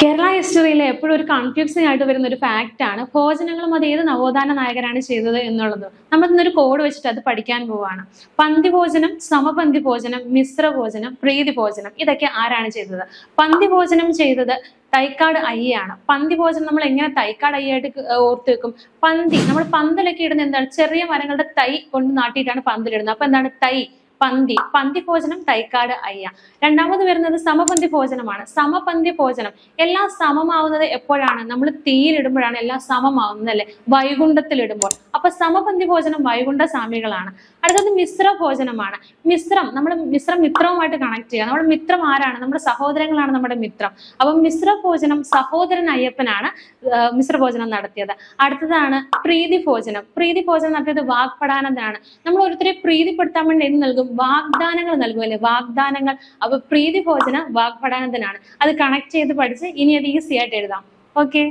കേരള ഹിസ്റ്ററിയിൽ എപ്പോഴും ഒരു കൺഫ്യൂസിംഗ് ആയിട്ട് വരുന്ന ഒരു ഫാക്റ്റ് ആണ് ഭോജനങ്ങളും അത് ഏത് നവോത്ഥാന നായകരാണ് ചെയ്തത് എന്നുള്ളത്. നമ്മൾ ഇന്നൊരു കോഡ് വെച്ചിട്ട് അത് പഠിക്കാൻ പോവാണ്. പന്തി ഭോജനം സമപന്തി ഭോജനം മിശ്ര ഭോജനം പ്രീതി ഭോജനം ഇതൊക്കെ ആരാണ് ചെയ്തത്? പന്തി ഭോജനം ചെയ്തത് തൈക്കാട് അയ്യാണ് പന്തി ഭോജനം നമ്മൾ എങ്ങനെ തൈക്കാട് അയ്യായിട്ട് ഓർത്ത് വെക്കും? പന്തി. നമ്മൾ പന്തലൊക്കെ ഇടുന്ന എന്താണ്? ചെറിയ മരങ്ങളുടെ തൈ കൊണ്ട് നാട്ടിയിട്ടാണ് പന്തലിടുന്നത്. അപ്പൊ എന്താണ്? തൈ. പന്തി പന്തി ഭോജനം തൈക്കാട് അയ്യ. രണ്ടാമത് വരുന്നത് സമപന്തി ഭോജനമാണ് സമപന്തി ഭോജനം എല്ലാം സമമാവുന്നത് എപ്പോഴാണ്? നമ്മൾ തീയിലിടുമ്പോഴാണ് എല്ലാം സമമാവുന്നത് അല്ലെ? വൈകുണ്ഠത്തിലിടുമ്പോൾ. അപ്പൊ സമപന്തി ഭോജനം വൈകുണ്ഠ സ്വാമികളാണ്. അടുത്തത് മിശ്ര ഭോജനമാണ് മിശ്രം നമ്മൾ മിശ്രം മിത്രവുമായിട്ട് കണക്ട് ചെയ്യുക. നമ്മുടെ മിത്രം ആരാണ്? നമ്മുടെ സഹോദരങ്ങളാണ് നമ്മുടെ മിത്രം. അപ്പം മിശ്ര ഭോജനം സഹോദരൻ അയ്യപ്പനാണ് മിശ്ര ഭോജനം നടത്തിയത്. അടുത്തതാണ് പ്രീതി ഭോജനം പ്രീതി ഭോജനം നടത്തിയത് വാഗ്പടാനന്ദനാണ് നമ്മൾ ഓരോരുത്തരെ പ്രീതിപ്പെടുത്താൻ വേണ്ടി എന്ത് നൽകും? വാഗ്ദാനങ്ങൾ നൽകും അല്ലെ വാഗ്ദാനങ്ങൾ. അപ്പൊ പ്രീതി ഭോജന വാഗ്പടാനന്ദനാണ് അത് കണക്ട് ചെയ്ത് പഠിച്ച് ഇനി അത് ഈസി ആയിട്ട് എഴുതാം. ഓക്കെ